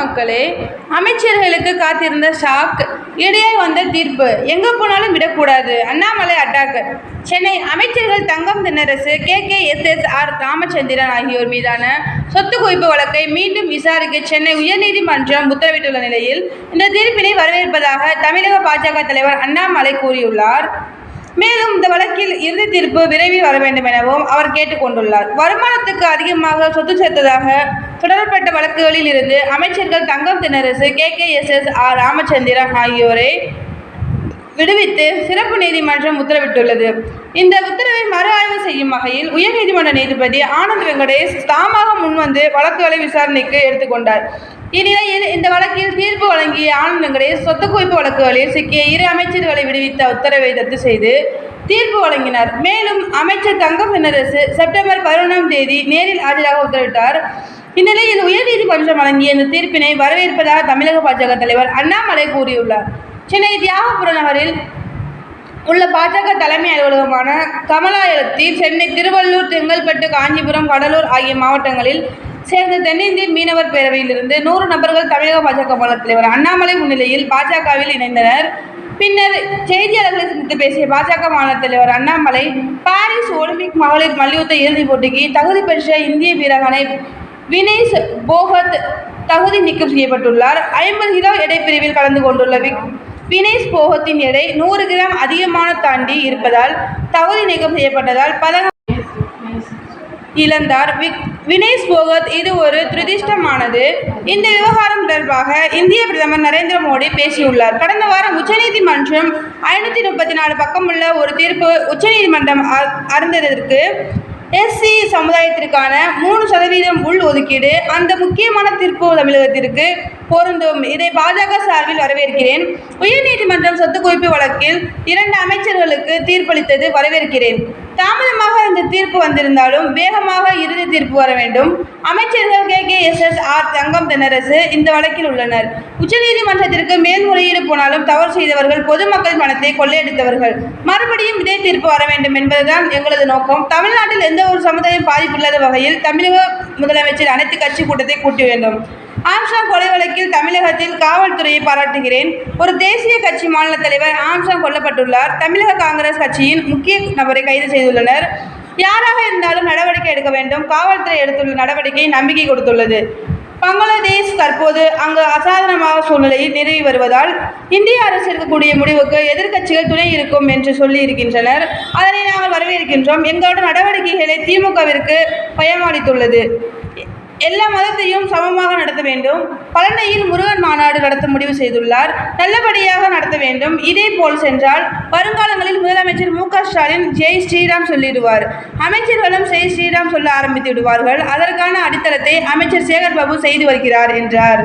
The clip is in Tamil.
மக்களே அமைச்சர்களுக்கு காத்திருந்த ஷாக் இடையே வந்த தீர்ப்பு. எங்க போனாலும் விடக்கூடாது. அண்ணாமலை அட்டாக். சென்னை அமைச்சர்கள் Thangam Thennarasu K. K. S. S. R. Ramachandran ஆகியோர் மீதான சொத்து குவிப்பு வழக்கை மீண்டும் விசாரிக்க சென்னை உயர்நீதிமன்றம் உத்தரவிட்டுள்ள நிலையில் இந்த தீர்ப்பினை வரவேற்பதாக தமிழக பாஜக தலைவர் அண்ணாமலை கூறியுள்ளார். மேலும் இந்த வழக்கில் இறுதி தீர்ப்பு விரைவில் வர வேண்டும் எனவும் அவர் கேட்டுக்கொண்டுள்ளார். வருமானத்துக்கு அதிகமாக சொத்து சேர்த்ததாக தொடரப்பட்ட வழக்குகளில் இருந்து அமைச்சர்கள் Thangam Thennarasu K. K. S. S. R. Ramachandran ஆகியோரை விடுவித்து சிறப்பு நீதிமன்றம் உத்தரவிட்டுள்ளது. இந்த உத்தரவை மறு ஆய்வு செய்யும் வகையில் உயர்நீதிமன்ற நீதிபதி ஆனந்த் வெங்கடேஷ் தாமாக முன்வந்து வழக்குகளை விசாரணைக்கு எடுத்துக்கொண்டார். இந்நிலையில் இந்த வழக்கில் தீர்ப்பு வழங்கிய ஆனந்த் சொத்து குவிப்பு வழக்குகளில் சிக்கிய இரு அமைச்சர்களை விடுவித்த உத்தரவை ரத்து செய்து தீர்ப்பு வழங்கினார். மேலும் அமைச்சர் தங்கம் தென்னரசு செப்டம்பர் பதினொன்றாம் தேதி நேரில் ஆஜராக உத்தரவிட்டார். இந்நிலையில் உயர்நீதிமன்றம் வழங்கிய இந்த தீர்ப்பினை வரவேற்பதாக தமிழக பாஜக தலைவர் அண்ணாமலை கூறியுள்ளார். சென்னை தியாகபுர நகரில் உள்ள பாஜக தலைமை அலுவலகமான கமலாயத்தில் சென்னை திருவள்ளூர் செங்கல்பட்டு காஞ்சிபுரம் கடலூர் ஆகிய மாவட்டங்களில் சேர்ந்த தென்னிந்திய மீனவர் பேரவையிலிருந்து நூறு நபர்கள் தமிழக பாஜக மாநில தலைவர் அண்ணாமலை முன்னிலையில் பாஜகவில் இணைந்தனர். பின்னர் செய்தியாளர்களை சந்தித்து பேசிய பாஜக மாநில தலைவர் அண்ணாமலை பாரிஸ் ஒலிம்பிக் மகளிர் மல்யுத்த இறுதிப் போட்டிக்கு தகுதி பெற்ற இந்திய வீராங்கனை வினேஷ் போகத் தகுதி நீக்கம் செய்யப்பட்டுள்ளார். ஐம்பது கிலோ எடை பிரிவில் கலந்து கொண்டுள்ள விக் போகத்தின் எடை நூறு கிராம் அதிகமான தாண்டி இருப்பதால் தகுதி நீக்கம் செய்யப்பட்டதால் பதக்கம் இழந்தார். விக் வினேஷ் போகத் இது ஒரு துரதிர்ஷ்டமானது. இந்த விவகாரம் தொடர்பாக இந்திய பிரதமர் நரேந்திர மோடி பேசியுள்ளார். கடந்த வாரம் உச்சநீதிமன்றம் ஐநூற்றி முப்பத்தி நாலு பக்கமுள்ள ஒரு தீர்ப்பு உச்சநீதிமன்றம் அருந்ததற்கு எஸ்சி சமுதாயத்திற்கான மூணு சதவீதம் உள் ஒதுக்கீடு அந்த முக்கியமான தீர்ப்பு தமிழகத்திற்கு பொருந்தும். இதை பாஜக சார்பில் வரவேற்கிறேன். உயர்நீதிமன்றம் சொத்து குவிப்பு வழக்கில் இரண்டு அமைச்சர்களுக்கு தீர்ப்பளித்தது வரவேற்கிறேன். தாமதமாக இந்த தீர்ப்பு வந்திருந்தாலும் வேகமாக இறுதி தீர்ப்பு வர வேண்டும். அமைச்சர்கள் K. K. S. S. R. Thangam Thennarasu இந்த வழக்கில் உள்ளனர். உச்சநீதிமன்றத்திற்கு மேல்முறையீடு போனாலும் தவறு செய்தவர்கள் பொதுமக்கள் பணத்தை கொள்ளையடித்தவர்கள். மறுபடியும் இதே தீர்ப்பு வர வேண்டும் என்பதுதான் எங்களது நோக்கம். தமிழ்நாட்டில் எந்த எந்த ஒரு சமுதாயம் பாதிப்பில்லாத வகையில் தமிழக முதலமைச்சர் அனைத்து கட்சி கூட்டத்தை கூட்டி வேண்டும் ஆம்ஸ்டாங் கொலை வழக்கில் தமிழகத்தில் காவல்துறையை பாராட்டுகிறேன். ஒரு தேசிய கட்சி மாநில தலைவர் ஆம்ஸ்டாங் கொல்லப்பட்டுள்ளார். தமிழக காங்கிரஸ் கட்சியின் முக்கிய நபரை கைது செய்துள்ளனர். யாராக இருந்தாலும் நடவடிக்கை எடுக்க வேண்டும். காவல்துறை எடுத்துள்ள நடவடிக்கை நம்பிக்கை கொடுத்துள்ளது. பங்களாதேஷ் தற்போது அங்கு அசாதாரணமாக சூழ்நிலையில் நிறுவி வருவதால் இந்திய அரசு இருக்கக்கூடிய முடிவுக்கு எதிர்க்கட்சிகள் துணை இருக்கும் என்று சொல்லி இருக்கின்றனர் அதனை நாங்கள் வரவேற்கின்றோம். எங்களோட நடவடிக்கைகளை திமுகவிற்கு பயமளித்துள்ளது எல்லா மதத்தையும் சமமாக நடத்த வேண்டும். பழனியில் முருகன் மாநாடு நடத்த முடிவு செய்துள்ளார். நல்லபடியாக நடத்த வேண்டும். இதே போல் சென்றால் வருங்காலங்களில் முதலமைச்சர் மு க ஸ்டாலின் ஜெய் ஸ்ரீராம் சொல்லிடுவார். அமைச்சர்களும் ஜெய் ஸ்ரீராம் சொல்ல ஆரம்பித்து விடுவார்கள். அதற்கான அடித்தளத்தை அமைச்சர் சேகர் பாபு செய்து வருகிறார் என்றார்.